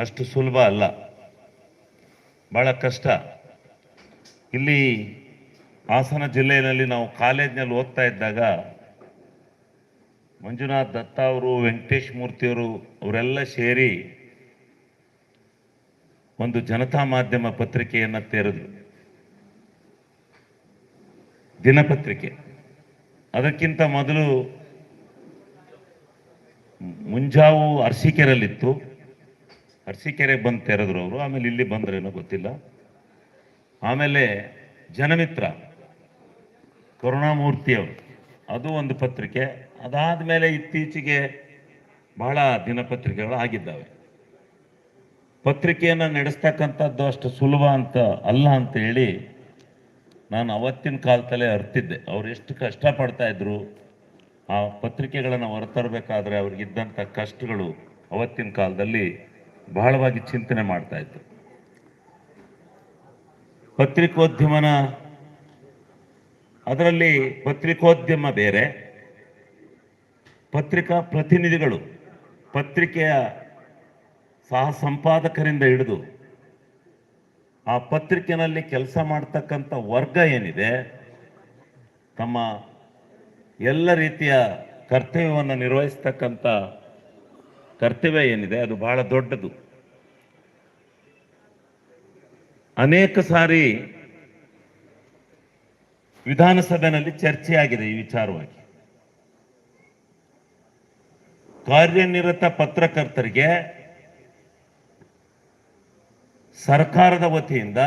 ಅಷ್ಟು ಸುಲಭ ಅಲ್ಲ. ಭಾಳ ಕಷ್ಟ. ಇಲ್ಲಿ ಹಾಸನ ಜಿಲ್ಲೆಯಲ್ಲಿ ನಾವು ಕಾಲೇಜ್ನಲ್ಲಿ ಓದ್ತಾ ಇದ್ದಾಗ ಮಂಜುನಾಥ್ ದತ್ತ ಅವರು, ವೆಂಕಟೇಶ್ ಮೂರ್ತಿಯವರು ಅವರೆಲ್ಲ ಸೇರಿ ಒಂದು ಜನತಾ ಮಾಧ್ಯಮ ಪತ್ರಿಕೆಯನ್ನು ತೆರೆದ್ರು. ದಿನಪತ್ರಿಕೆ. ಅದಕ್ಕಿಂತ ಮೊದಲು ಮುಂಜಾವು ಅರಸೀಕೆರೆಯಲ್ಲಿತ್ತು. ಅರಸೀಕೆರೆಗೆ ಬಂದು ತೆರೆದ್ರು ಅವರು ಆಮೇಲೆ ಇಲ್ಲಿ ಬಂದ್ರೇನೋ ಗೊತ್ತಿಲ್ಲ. ಆಮೇಲೆ ಜನಮಿತ್ರ ಕರುಣಾಮೂರ್ತಿ ಅವರು ಅದು ಒಂದು ಪತ್ರಿಕೆ. ಅದಾದ ಮೇಲೆ ಇತ್ತೀಚೆಗೆ ಬಹಳ ದಿನಪತ್ರಿಕೆಗಳು ಆಗಿದ್ದಾವೆ. ಪತ್ರಿಕೆಯನ್ನು ನಡೆಸ್ತಕ್ಕಂಥದ್ದು ಅಷ್ಟು ಸುಲಭ ಅಂತ ಅಲ್ಲ ಅಂತ ಹೇಳಿ ನಾನು ಅವತ್ತಿನ ಕಾಲದಲ್ಲೇ ಅರ್ತಿದ್ದೆ. ಅವ್ರು ಎಷ್ಟು ಕಷ್ಟಪಡ್ತಾ ಇದ್ರು, ಆ ಪತ್ರಿಕೆಗಳನ್ನು ಹೊರತರಬೇಕಾದ್ರೆ ಅವ್ರಿಗಿದ್ದಂಥ ಕಷ್ಟಗಳು ಅವತ್ತಿನ ಕಾಲದಲ್ಲಿ ಬಹಳವಾಗಿ ಚಿಂತನೆ ಮಾಡ್ತಾ ಇತ್ತು ಪತ್ರಿಕೋದ್ಯಮನ, ಅದರಲ್ಲಿ ಪತ್ರಿಕೋದ್ಯಮ ಬೇರೆ, ಪತ್ರಿಕಾ ಪ್ರತಿನಿಧಿಗಳು, ಪತ್ರಿಕೆಯ ಸಹ ಸಂಪಾದಕರಿಂದ ಹಿಡಿದು ಆ ಪತ್ರಿಕೆನಲ್ಲಿ ಕೆಲಸ ಮಾಡ್ತಕ್ಕಂಥ ವರ್ಗ ಏನಿದೆ, ತಮ್ಮ ಎಲ್ಲ ರೀತಿಯ ಕರ್ತವ್ಯವನ್ನು ನಿರ್ವಹಿಸ್ತಕ್ಕಂಥ ಕರ್ತವ್ಯ ಏನಿದೆ, ಅದು ಬಹಳ ದೊಡ್ಡದು. ಅನೇಕ ಸಾರಿ ವಿಧಾನಸಭೆಯಲ್ಲಿ ಚರ್ಚೆಯಾಗಿದೆ ಈ ವಿಚಾರವಾಗಿ. ಕಾರ್ಯನಿರತ ಪತ್ರಕರ್ತರಿಗೆ ಸರ್ಕಾರದ ವತಿಯಿಂದ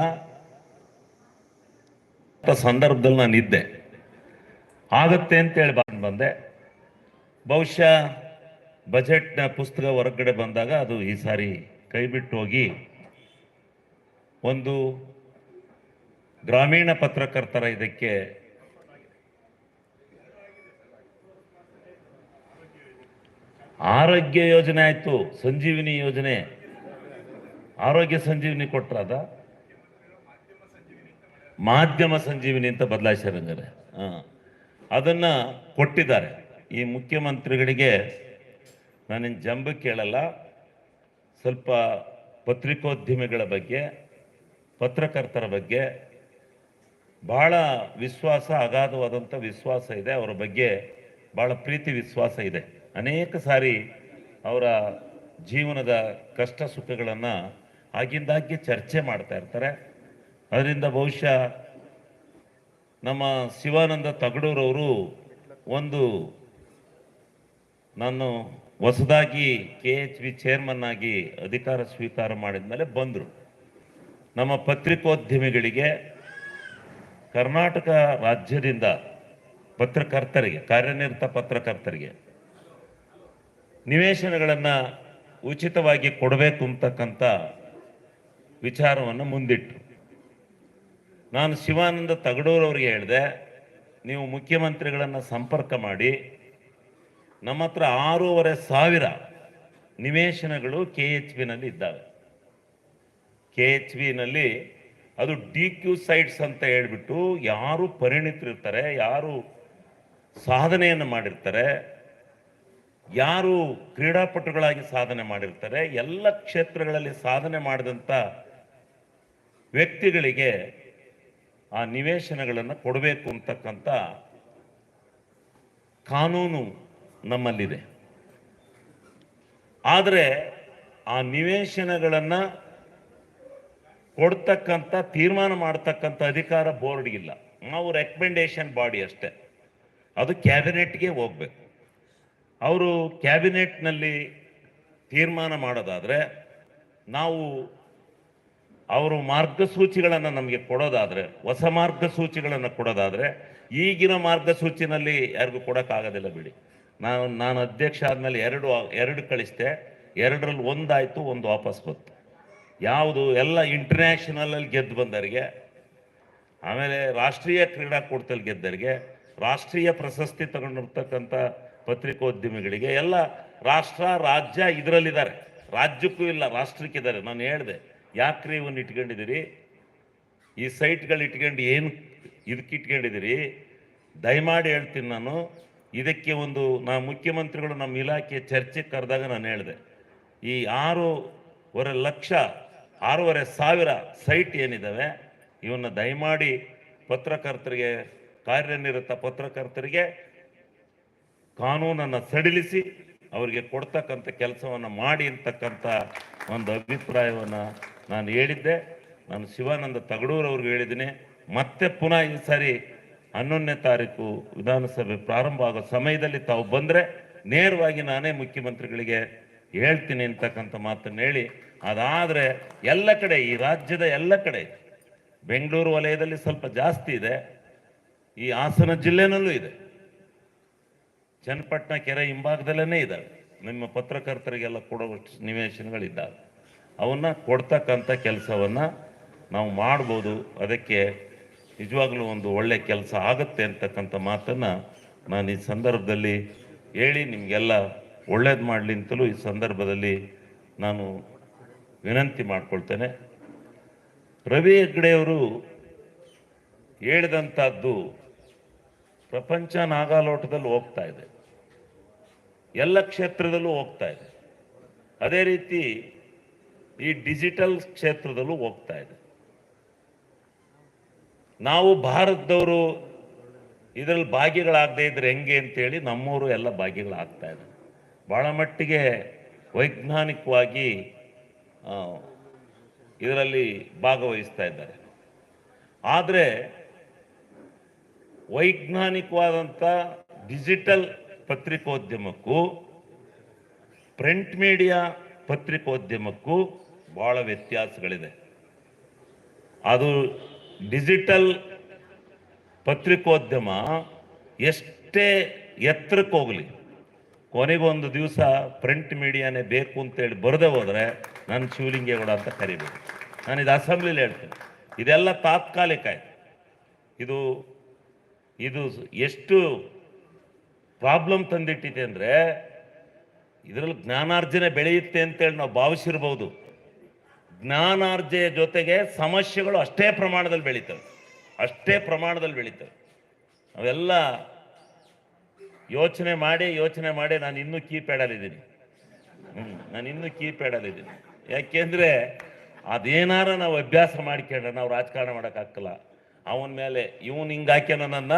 ಸಂದರ್ಭದಲ್ಲಿ ನಾನು ಇದ್ದೆ. ಆಗತ್ತೆ ಅಂತೇಳಿ ಬಂದು ಬಂದೆ. ಬಹುಶಃ ಬಜೆಟ್ನ ಪುಸ್ತಕ ಹೊರಗಡೆ ಬಂದಾಗ ಅದು ಈ ಸಾರಿ ಕೈ ಬಿಟ್ಟು ಹೋಗಿ ಒಂದು ಗ್ರಾಮೀಣ ಪತ್ರಕರ್ತರ ಇದಕ್ಕೆ ಆರೋಗ್ಯ ಯೋಜನೆ ಆಯ್ತು, ಸಂಜೀವಿನಿ ಯೋಜನೆ. ಆರೋಗ್ಯ ಸಂಜೀವಿನಿ ಕೊಟ್ರ ಅದ ಮಾಧ್ಯಮ ಸಂಜೀವಿನಿ ಅಂತ ಬದಲಾಯಿಸಿರಂಗಾರೆ ಹಾಂ. ಅದನ್ನ ಕೊಟ್ಟಿದ್ದಾರೆ. ಈ ಮುಖ್ಯಮಂತ್ರಿಗಳಿಗೆ ನಾನಿನ್ ಜಂಬ ಕೇಳಲ್ಲ. ಸ್ವಲ್ಪ ಪತ್ರಿಕೋದ್ಯಮಿಗಳ ಬಗ್ಗೆ, ಪತ್ರಕರ್ತರ ಬಗ್ಗೆ ಬಹಳ ವಿಶ್ವಾಸ ಅಗಾಧವಾದಂಥ ವಿಶ್ವಾಸ ಇದೆ. ಅವರ ಬಗ್ಗೆ ಭಾಳ ಪ್ರೀತಿ ವಿಶ್ವಾಸ ಇದೆ. ಅನೇಕ ಸಾರಿ ಅವರ ಜೀವನದ ಕಷ್ಟ ಸುಖಗಳನ್ನು ಆಗಿಂದಾಗ್ಗೆ ಚರ್ಚೆ ಮಾಡ್ತಾ ಇರ್ತಾರೆ. ಅದರಿಂದ ಬಹುಶಃ ನಮ್ಮ ಶಿವಾನಂದ ತಗಡೂರವರು ಒಂದು ನಾನು ಹೊಸದಾಗಿ ಕೆ ಎಚ್ ವಿ ಚೇರ್ಮನ್ ಆಗಿ ಅಧಿಕಾರ ಸ್ವೀಕಾರ ಮಾಡಿದ ಮೇಲೆ ಬಂದರು. ನಮ್ಮ ಪತ್ರಿಕೋದ್ಯಮಿಗಳಿಗೆ ಕರ್ನಾಟಕ ರಾಜ್ಯದಿಂದ ಪತ್ರಕರ್ತರಿಗೆ, ಕಾರ್ಯನಿರತ ಪತ್ರಕರ್ತರಿಗೆ ನಿವೇಶನಗಳನ್ನು ಉಚಿತವಾಗಿ ಕೊಡಬೇಕು ಅಂತಕ್ಕಂಥ ವಿಚಾರವನ್ನು ಮುಂದಿಟ್ಟರು ನಾನು ಶಿವಾನಂದ ತಗಡೂರವರಿಗೆ ಹೇಳಿದೆ, ನೀವು ಮುಖ್ಯಮಂತ್ರಿಗಳನ್ನು ಸಂಪರ್ಕ ಮಾಡಿ ನಮ್ಮ ಹತ್ರ ಆರೂವರೆ ಸಾವಿರ ನಿವೇಶನಗಳು ಕೆ ಎಚ್ ಬಿನಲ್ಲಿ ಇದ್ದಾವೆ. ಕೆ ಎಚ್ ಬಿನಲ್ಲಿ ಅದು ಡಿ ಕ್ಯೂ ಸೈಟ್ಸ್ ಅಂತ ಹೇಳಿಬಿಟ್ಟು ಯಾರು ಪರಿಣಿತರಿರ್ತಾರೆ, ಯಾರು ಸಾಧನೆಯನ್ನು ಮಾಡಿರ್ತಾರೆ, ಯಾರು ಕ್ರೀಡಾಪಟುಗಳಾಗಿ ಸಾಧನೆ ಮಾಡಿರ್ತಾರೆ, ಎಲ್ಲ ಕ್ಷೇತ್ರಗಳಲ್ಲಿ ಸಾಧನೆ ಮಾಡಿದಂಥ ವ್ಯಕ್ತಿಗಳಿಗೆ ಆ ನಿವೇಶನಗಳನ್ನು ಕೊಡಬೇಕು ಅಂತಕ್ಕಂಥ ಕಾನೂನು ನಮ್ಮಲ್ಲಿದೆ. ಆದರೆ ಆ ನಿವೇಶನಗಳನ್ನು ಕೊಡ್ತಕ್ಕಂಥ, ತೀರ್ಮಾನ ಮಾಡ್ತಕ್ಕಂಥ ಅಧಿಕಾರ ಬೋರ್ಡ್ಗಿಲ್ಲ ನಾವು ರೆಕಮೆಂಡೇಶನ್ ಬಾಡಿ ಅಷ್ಟೇ. ಅದು ಕ್ಯಾಬಿನೆಟ್ಗೆ ಹೋಗ್ಬೇಕು. ಅವರು ಕ್ಯಾಬಿನೆಟ್ನಲ್ಲಿ ತೀರ್ಮಾನ ಮಾಡೋದಾದರೆ, ನಾವು ಅವರು ಮಾರ್ಗಸೂಚಿಗಳನ್ನು ನಮಗೆ ಕೊಡೋದಾದರೆ, ಹೊಸ ಮಾರ್ಗಸೂಚಿಗಳನ್ನು ಕೊಡೋದಾದರೆ, ಈಗಿನ ಮಾರ್ಗಸೂಚಿನಲ್ಲಿ ಯಾರಿಗೂ ಕೊಡೋಕ್ಕಾಗೋದಿಲ್ಲ ಬಿಡಿ. ನಾನು ನಾನು ಅಧ್ಯಕ್ಷ ಆದಮೇಲೆ ಎರಡು ಎರಡು ಕಳಿಸಿದೆ. ಎರಡರಲ್ಲಿ ಒಂದಾಯಿತು, ಒಂದು ವಾಪಸ್ ಬಂತು. ಯಾವುದು, ಎಲ್ಲ ಇಂಟರ್ನ್ಯಾಷನಲಲ್ಲಿ ಗೆದ್ದು ಬಂದವರಿಗೆ, ಆಮೇಲೆ ರಾಷ್ಟ್ರೀಯ ಕ್ರೀಡಾಕೂಟದಲ್ಲಿ ಗೆದ್ದವರಿಗೆ, ರಾಷ್ಟ್ರೀಯ ಪ್ರಶಸ್ತಿ ತಗೊಂಡಿರ್ತಕ್ಕಂಥ ಪತ್ರಿಕೋದ್ಯಮಿಗಳಿಗೆ, ಎಲ್ಲ ರಾಷ್ಟ್ರ, ರಾಜ್ಯ ಇದರಲ್ಲಿದ್ದಾರೆ. ರಾಜ್ಯಕ್ಕೂ ಇಲ್ಲ ರಾಷ್ಟ್ರಕ್ಕಿದ್ದಾರೆ ನಾನು ಹೇಳಿದೆ ಯಾಕ್ರಿ ಇವನ್ನ ಇಟ್ಕೊಂಡಿದ್ದೀರಿ? ಈ ಸೈಟ್ಗಳು ಇಟ್ಕೊಂಡು ಏನು ಇದಕ್ಕೆ ಇಟ್ಕೊಂಡಿದ್ದೀರಿ? ದಯಮಾಡಿ ಹೇಳ್ತೀನಿ ನಾನು. ಇದಕ್ಕೆ ಒಂದು, ನಾ ಮುಖ್ಯಮಂತ್ರಿಗಳು ನಮ್ಮ ಇಲಾಖೆ ಚರ್ಚೆಗೆ ಕರೆದಾಗ ನಾನು ಹೇಳಿದೆ, ಈ ಆರೂವರೆ ಲಕ್ಷ, ಆರೂವರೆ ಸಾವಿರ ಸೈಟ್ ಏನಿದ್ದಾವೆ ಇವನ್ನ ದಯಮಾಡಿ ಪತ್ರಕರ್ತರಿಗೆ, ಕಾರ್ಯನಿರತ ಪತ್ರಕರ್ತರಿಗೆ ಕಾನೂನನ್ನು ಸಡಿಲಿಸಿ, ಅವರಿಗೆ ಕೊಡ್ತಕ್ಕಂಥ ಕೆಲಸವನ್ನು ಮಾಡಿ ಅಂತಕ್ಕಂಥ ಒಂದು ಅಭಿಪ್ರಾಯವನ್ನು ನಾನು ಹೇಳಿದ್ದೆ. ನಾನು ಶಿವಾನಂದ ತಗಡೂರು ಅವ್ರಿಗೆ ಹೇಳಿದ್ದೀನಿ. ಮತ್ತೆ ಪುನಃ ಈ ಸಾರಿ ಹನ್ನೊಂದನೇ ತಾರೀಕು ವಿಧಾನಸಭೆ ಪ್ರಾರಂಭ ಆಗೋ ಸಮಯದಲ್ಲಿ ತಾವು ಬಂದರೆ ನೇರವಾಗಿ ನಾನೇ ಮುಖ್ಯಮಂತ್ರಿಗಳಿಗೆ ಹೇಳ್ತೀನಿ ಅಂತಕ್ಕಂಥ ಮಾತನ್ನು ಹೇಳಿ. ಅದಾದರೆ ಎಲ್ಲ ಕಡೆ, ಈ ರಾಜ್ಯದ ಎಲ್ಲ ಕಡೆ, ಬೆಂಗಳೂರು ವಲಯದಲ್ಲಿ ಸ್ವಲ್ಪ ಜಾಸ್ತಿ ಇದೆ, ಈ ಹಾಸನ ಜಿಲ್ಲೆನಲ್ಲೂ ಇದೆ. ಚನ್ನಪಟ್ಟಣ ಕೆರೆ ಹಿಂಭಾಗದಲ್ಲೇ ಇದ್ದಾವೆ. ನಿಮ್ಮ ಪತ್ರಕರ್ತರಿಗೆಲ್ಲ ಕೊಡುವಷ್ಟು ನಿವೇಶನಗಳಿದ್ದಾವೆ. ಅವನ್ನ ಕೊಡ್ತಕ್ಕಂಥ ಕೆಲಸವನ್ನು ನಾವು ಮಾಡ್ಬೋದು. ಅದಕ್ಕೆ ನಿಜವಾಗ್ಲೂ ಒಂದು ಒಳ್ಳೆ ಕೆಲಸ ಆಗುತ್ತೆ ಅಂತಕ್ಕಂಥ ಮಾತನ್ನು ನಾನು ಈ ಸಂದರ್ಭದಲ್ಲಿ ಹೇಳಿ ನಿಮಗೆಲ್ಲ ಒಳ್ಳೇದು ಮಾಡಲಿ ಅಂತಲೂ ಈ ಸಂದರ್ಭದಲ್ಲಿ ನಾನು ವಿನಂತಿ ಮಾಡ್ಕೊಳ್ತೇನೆ. ರವಿ ಹೆಗ್ಡೆಯವರು ಹೇಳಿದಂಥದ್ದು ಪ್ರಪಂಚ ನಾಗಾಲೋಟದಲ್ಲಿ ಹೋಗ್ತಾ ಇದೆ. ಎಲ್ಲ ಕ್ಷೇತ್ರದಲ್ಲೂ ಹೋಗ್ತಾ ಇದೆ. ಅದೇ ರೀತಿ ಈ ಡಿಜಿಟಲ್ ಕ್ಷೇತ್ರದಲ್ಲೂ ಹೋಗ್ತಾ ಇದೆ. ನಾವು ಭಾರತದವರು ಇದರಲ್ಲಿ ಭಾಗಿಗಳಾಗದೇ ಇದ್ರೆ ಹೆಂಗೆ ಅಂತೇಳಿ ನಮ್ಮವರು ಎಲ್ಲ ಭಾಗಿಗಳಾಗ್ತಾ ಇದೆ. ಭಾಳ ಮಟ್ಟಿಗೆ ವೈಜ್ಞಾನಿಕವಾಗಿ ಇದರಲ್ಲಿ ಭಾಗವಹಿಸ್ತಾ ಇದ್ದಾರೆ. ಆದರೆ ವೈಜ್ಞಾನಿಕವಾದಂಥ ಡಿಜಿಟಲ್ ಪತ್ರಿಕೋದ್ಯಮಕ್ಕೂ, ಪ್ರಿಂಟ್ ಮೀಡಿಯಾ ಪತ್ರಿಕೋದ್ಯಮಕ್ಕೂ ಭಾಳ ವ್ಯತ್ಯಾಸಗಳಿದೆ. ಅದು ಡಿಜಿಟಲ್ ಪತ್ರಿಕೋದ್ಯಮ ಎಷ್ಟೇ ಎತ್ತರಕ್ಕೆ ಹೋಗಲಿ, ಕೊನೆಗೊಂದು ದಿವಸ ಪ್ರಿಂಟ್ ಮೀಡಿಯಾನೇ ಬೇಕು ಅಂತೇಳಿ ಬರದೇ ಹೋದರೆ ನಾನು ಶಿವಲಿಂಗೇಗೌಡ ಅಂತ ಕರಿಬೇಕು. ನಾನು ಇದು ಅಸೆಂಬ್ಲಿಲಿ ಹೇಳ್ತೇನೆ. ಇದೆಲ್ಲ ತಾತ್ಕಾಲಿಕ ಆಯಿತು. ಇದು ಇದು ಎಷ್ಟು ಪ್ರಾಬ್ಲಮ್ ತಂದಿಟ್ಟಿದೆ ಅಂದರೆ, ಇದರಲ್ಲಿ ಜ್ಞಾನಾರ್ಜನೆ ಬೆಳೆಯುತ್ತೆ ಅಂತೇಳಿ ನಾವು ಭಾವಿಸಿರ್ಬೋದು. ಜ್ಞಾನಾರ್ಜನೆಯ ಜೊತೆಗೆ ಸಮಸ್ಯೆಗಳು ಅಷ್ಟೇ ಪ್ರಮಾಣದಲ್ಲಿ ಬೆಳೀತವೆ. ಅಷ್ಟೇ ಪ್ರಮಾಣದಲ್ಲಿ ಬೆಳೀತವೆ. ಅವೆಲ್ಲ ಯೋಚನೆ ಮಾಡಿ ಯೋಚನೆ ಮಾಡಿ ನಾನು ಇನ್ನೂ ಕೀಪ್ಯಾಡಲ್ಲಿದ್ದೀನಿ. ಹ್ಮ್, ನಾನು ಇನ್ನೂ ಕೀಪ್ಯಾಡಲ್ಲಿದ್ದೀನಿ. ಯಾಕೆಂದರೆ ಅದೇನಾರ ನಾವು ಅಭ್ಯಾಸ ಮಾಡ್ಕೊಂಡ್ರೆ ನಾವು ರಾಜಕಾರಣ ಮಾಡೋಕ್ಕಾಗಲ್ಲ ಅವನ ಮೇಲೆ ಇವನು ಹಿಂಗೆ ಹಾಕ್ಯಾನ ನನ್ನ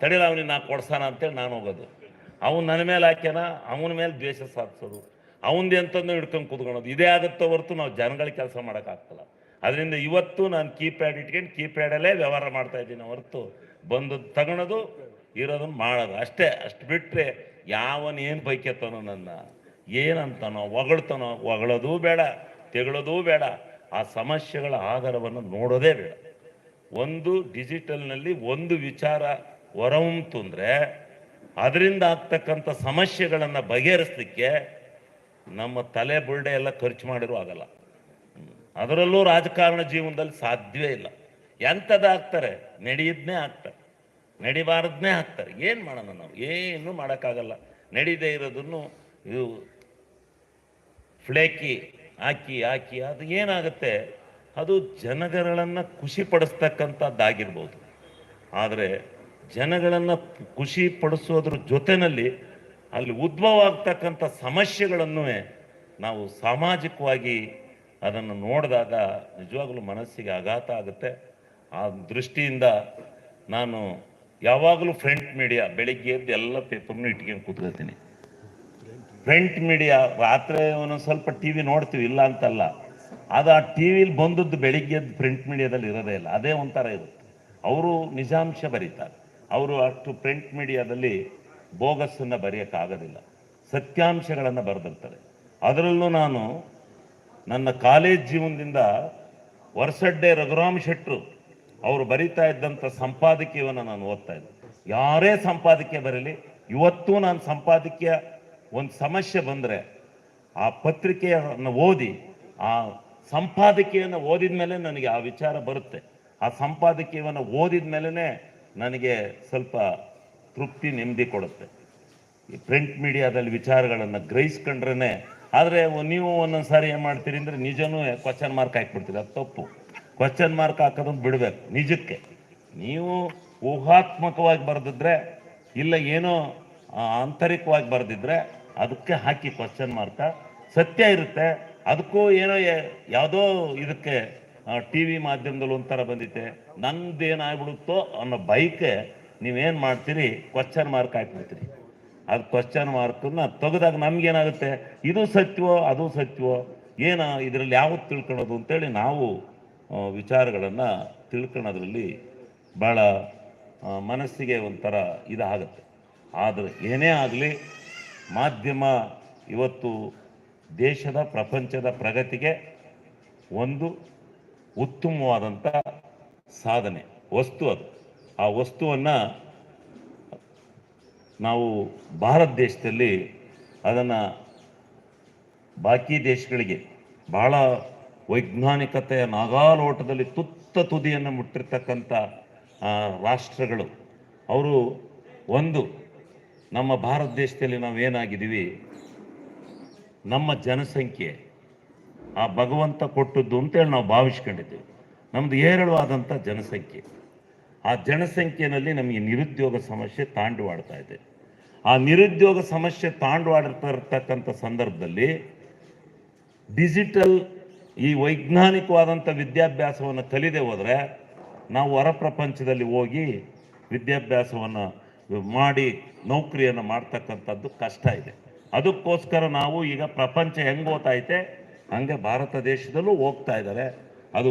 ತಡೆಯಲ್ಲ ಅವನಿಗೆ ನಾ ಕೊಡ್ಸಾನ ಅಂತೇಳಿ ನಾನು ಹೋಗೋದು. ಅವನು ನನ್ನ ಮೇಲೆ ಹಾಕ್ಯಾನ, ಅವನ ಮೇಲೆ ದ್ವೇಷ ಸಾಧಿಸೋದು. ಅವನದೇ ಅಂತಂದು ಹಿಡ್ಕೊಂಡು ಕೂತ್ಕೊಳ್ಳೋದು. ಇದೇ ಆಗುತ್ತೆ ಹೊರತು ನಾವು ಜನಗಳ ಕೆಲಸ ಮಾಡೋಕ್ಕಾಗ್ತಿಲ್ಲ. ಅದರಿಂದ ಇವತ್ತು ನಾನು ಕೀಪ್ಯಾಡ್ ಇಟ್ಕೊಂಡು ಕೀಪ್ಯಾಡಲ್ಲೇ ವ್ಯವಹಾರ ಮಾಡ್ತಾ ಇದ್ದೀನಿ ಹೊರತು. ಬಂದು ತಗೊಳೋದು ಇರೋದನ್ನು ಮಾಡೋದು. ಅಷ್ಟೇ, ಅಷ್ಟು ಬಿಟ್ಟರೆ ಯಾವನ ಏನು ಬೈಕೆತ್ತನೋ ನನ್ನ. ಏನಂತಾನೋ ಹೊಗಳ್ತಾನೋ ಹೊಗಳೋದೂ ಬೇಡ, ತೆಗಳೋದೂ ಬೇಡ. ಆ ಸಮಸ್ಯೆಗಳ ಆಧಾರವನ್ನು ನೋಡೋದೇ ಬೇಡ. ಒಂದು ಡಿಜಿಟಲ್ನಲ್ಲಿ ಒಂದು ವಿಚಾರ ಹೊರಹೊಮ್ತು ಅಂದರೆ, ಅದರಿಂದ ಆಗ್ತಕ್ಕಂಥ ಸಮಸ್ಯೆಗಳನ್ನು ಬಗೆಹರಿಸ್ಲಿಕ್ಕೆ ನಮ್ಮ ತಲೆ ಬುರ್ಡೆ ಎಲ್ಲ ಖರ್ಚು ಮಾಡಿರೂ ಆಗಲ್ಲ. ಅದರಲ್ಲೂ ರಾಜಕಾರಣ ಜೀವನದಲ್ಲಿ ಸಾಧ್ಯವೇ ಇಲ್ಲ. ಎಂಥದ್ದಾಗ್ತಾರೆ ನಡೆಯದ್ನೇ ಆಗ್ತಾರೆ. ನಡಿಬಾರದನ್ನೇ ಹಾಕ್ತಾರೆ ಏನು ಮಾಡೋಣ ನಾವು? ಏನು ಮಾಡೋಕ್ಕಾಗಲ್ಲ. ನಡೀದೇ ಇರೋದನ್ನು ಇದು ಫ್ಲೇಕಿ, ಹಾಕಿ ಹಾಕಿ, ಅದು ಏನಾಗುತ್ತೆ? ಅದು ಜನಗಳನ್ನು ಖುಷಿ ಪಡಿಸ್ತಕ್ಕಂಥದ್ದಾಗಿರ್ಬೋದು ಆದರೆ ಜನಗಳನ್ನು ಖುಷಿ ಪಡಿಸೋದ್ರ ಜೊತೆಯಲ್ಲಿ ಅಲ್ಲಿ ಉದ್ಭವ ಆಗ್ತಕ್ಕಂಥ ಸಮಸ್ಯೆಗಳನ್ನು ನಾವು ಸಾಮಾಜಿಕವಾಗಿ ಅದನ್ನು ನೋಡಿದಾಗ ನಿಜವಾಗಲೂ ಮನಸ್ಸಿಗೆ ಆಘಾತ ಆಗುತ್ತೆ. ಆ ದೃಷ್ಟಿಯಿಂದ ನಾನು ಯಾವಾಗಲೂ ಫ್ರಂಟ್ ಮೀಡಿಯಾ, ಬೆಳಿಗ್ಗೆ ಎದ್ದು ಎಲ್ಲ ಪೇಪರ್ನು ಇಟ್ಕೊಂಡು ಕೂತ್ಕೊಳ್ತೀನಿ. ಪ್ರಿಂಟ್ ಮೀಡಿಯಾ, ರಾತ್ರಿ ಒಂದೊಂದು ಸ್ವಲ್ಪ ಟಿ ವಿ ನೋಡ್ತೀವಿ, ಇಲ್ಲ ಅಂತಲ್ಲ. ಅದು ಆ ಟಿ ವಿಲಿ ಬಂದದ್ದು ಬೆಳಿಗ್ಗೆ ಎದ್ದು ಪ್ರಿಂಟ್ ಮೀಡಿಯಾದಲ್ಲಿ ಇರೋದೇ ಇಲ್ಲ. ಅದೇ ಒಂಥರ ಇರುತ್ತೆ. ಅವರು ನಿಜಾಂಶ ಬರೀತಾರೆ. ಅವರು ಅಷ್ಟು ಪ್ರಿಂಟ್ ಮೀಡಿಯಾದಲ್ಲಿ ಬೋಗಸ್ಸನ್ನು ಬರೆಯೋಕ್ಕಾಗೋದಿಲ್ಲ. ಸತ್ಯಾಂಶಗಳನ್ನು ಬರೆದಿರ್ತಾರೆ ಅದರಲ್ಲೂ ನಾನು ನನ್ನ ಕಾಲೇಜ್ ಜೀವನದಿಂದ ವರ್ಷಡ್ಡೆ ರಘುರಾಮ್ ಶೆಟ್ಟರು ಅವರು ಬರಿತಾ ಇದ್ದಂಥ ಸಂಪಾದಕೀಯವನ್ನು ನಾನು ಓದ್ತಾ ಇದ್ದೆ. ಯಾರೇ ಸಂಪಾದಕೀಯ ಬರಲಿ, ಇವತ್ತು ನಾನು ಸಂಪಾದಕೀಯ ಒಂದು ಸಮಸ್ಯೆ ಬಂದರೆ ಆ ಪತ್ರಿಕೆಯನ್ನು ಓದಿ, ಆ ಸಂಪಾದಕೀಯವನ್ನು ಓದಿದ ಮೇಲೆ ನನಗೆ ಆ ವಿಚಾರ ಬರುತ್ತೆ. ಆ ಸಂಪಾದಕೀಯವನ್ನು ಓದಿದ ಮೇಲೇ ನನಗೆ ಸ್ವಲ್ಪ ತೃಪ್ತಿ, ನೆಮ್ಮದಿ ಕೊಡುತ್ತೆ. ಈ ಪ್ರಿಂಟ್ ಮೀಡಿಯಾದಲ್ಲಿ ವಿಚಾರಗಳನ್ನು ಗ್ರಹಿಸ್ಕೊಂಡ್ರೆ ಆದರೆ ನೀವು ಒಂದೊಂದು ಸಾರಿ ಏನು ಮಾಡ್ತೀರಿ ಅಂದರೆ ನಿಜನೂ ಕ್ವಶನ್ ಮಾರ್ಕ್ ಹಾಕ್ಬಿಡ್ತೀರಿ. ಅದು ತಪ್ಪು. ಕ್ವಶನ್ ಮಾರ್ಕ್ ಹಾಕೋದನ್ನು ಬಿಡಬೇಕು, ನಿಜಕ್ಕೆ. ನೀವು ಊಹಾತ್ಮಕವಾಗಿ ಬರೆದಿದ್ರೆ, ಇಲ್ಲ ಏನೋ ಆಂತರಿಕವಾಗಿ ಬರೆದಿದ್ರೆ, ಅದಕ್ಕೆ ಹಾಕಿ ಕ್ವಶನ್ ಮಾರ್ಕ ಸತ್ಯ ಇರುತ್ತೆ. ಅದಕ್ಕೂ ಏನೋ ಯಾವುದೋ ಇದಕ್ಕೆ ಟಿ ವಿ ಮಾಧ್ಯಮದಲ್ಲಿ ಒಂಥರ ಬಂದಿತ್ತೆ. ನಂದೇನಾಗ್ಬಿಡುತ್ತೋ ಅನ್ನೋ ಬೈಕೆ ನೀವೇನು ಮಾಡ್ತೀರಿ? ಕ್ವಶನ್ ಮಾರ್ಕ್ ಹಾಕ್ಬಿಡ್ತೀರಿ ಅದು ಕ್ವಶನ್ ಮಾರ್ಕನ್ನ ತೆಗೆದಾಗ ನಮಗೇನಾಗುತ್ತೆ? ಇದು ಸತ್ಯವೋ, ಅದು ಸತ್ಯವೋ? ಏನ ಇದರಲ್ಲಿ ಯಾವತ್ತು ತಿಳ್ಕೊಳ್ಳೋದು ಅಂತೇಳಿ ನಾವು ವಿಚಾರಗಳನ್ನು ತಿಳ್ಕೊಳ್ಳೋದ್ರಲ್ಲಿ ಭಾಳ ಮನಸ್ಸಿಗೆ ಒಂಥರ ಇದಾಗುತ್ತೆ. ಆದರೆ ಏನೇ ಆಗಲಿ, ಮಾಧ್ಯಮ ಇವತ್ತು ದೇಶದ, ಪ್ರಪಂಚದ ಪ್ರಗತಿಗೆ ಒಂದು ಉತ್ತಮವಾದಂಥ ಸಾಧನೆ, ವಸ್ತು ಅದು. ಆ ವಸ್ತುವನ್ನು ನಾವು ಭಾರತ ದೇಶದಲ್ಲಿ ಅದನ್ನು ಬಾಕಿ ದೇಶಗಳಿಗೆ ಬಹಳ ವೈಜ್ಞಾನಿಕತೆಯ ನಾಗಾಲೋಟದಲ್ಲಿ ತುತ್ತ ತುದಿಯನ್ನು ಮುಟ್ಟಿರ್ತಕ್ಕಂಥ ರಾಷ್ಟ್ರಗಳು. ಅವರು ಒಂದು, ನಮ್ಮ ಭಾರತ ದೇಶದಲ್ಲಿ ನಾವು ಏನಾಗಿದ್ದೀವಿ? ನಮ್ಮ ಜನಸಂಖ್ಯೆ, ಆ ಭಗವಂತ ಕೊಟ್ಟದ್ದು ಅಂತೇಳಿ ನಾವು ಭಾವಿಸ್ಕೊಂಡಿದ್ದೀವಿ. ನಮ್ಮದು ಹೇರಳವಾದಂಥ ಜನಸಂಖ್ಯೆ. ಆ ಜನಸಂಖ್ಯೆಯಲ್ಲಿ ನಮಗೆ ನಿರುದ್ಯೋಗ ಸಮಸ್ಯೆ ತಾಂಡವಾಡ್ತಾ ಇದೆ. ಆ ನಿರುದ್ಯೋಗ ಸಮಸ್ಯೆ ತಾಂಡವಾಡ್ತಾ ಇರ್ತಕ್ಕಂಥ ಸಂದರ್ಭದಲ್ಲಿ ಡಿಜಿಟಲ್ ಈ ವೈಜ್ಞಾನಿಕವಾದಂಥ ವಿದ್ಯಾಭ್ಯಾಸವನ್ನು ಕಲಿದೆ ಹೋದರೆ ನಾವು ಹೊರ ಪ್ರಪಂಚದಲ್ಲಿ ಹೋಗಿ ವಿದ್ಯಾಭ್ಯಾಸವನ್ನು ಮಾಡಿ ನೌಕರಿಯನ್ನು ಮಾಡ್ತಕ್ಕಂಥದ್ದು ಕಷ್ಟ ಇದೆ. ಅದಕ್ಕೋಸ್ಕರ ನಾವು ಈಗ ಪ್ರಪಂಚ ಹೆಂಗೆ ಹೋಗ್ತೈತೆ ಹಂಗೆ ಭಾರತ ದೇಶದಲ್ಲೂ ಹೋಗ್ತಾ ಇದ್ದಾರೆ. ಅದು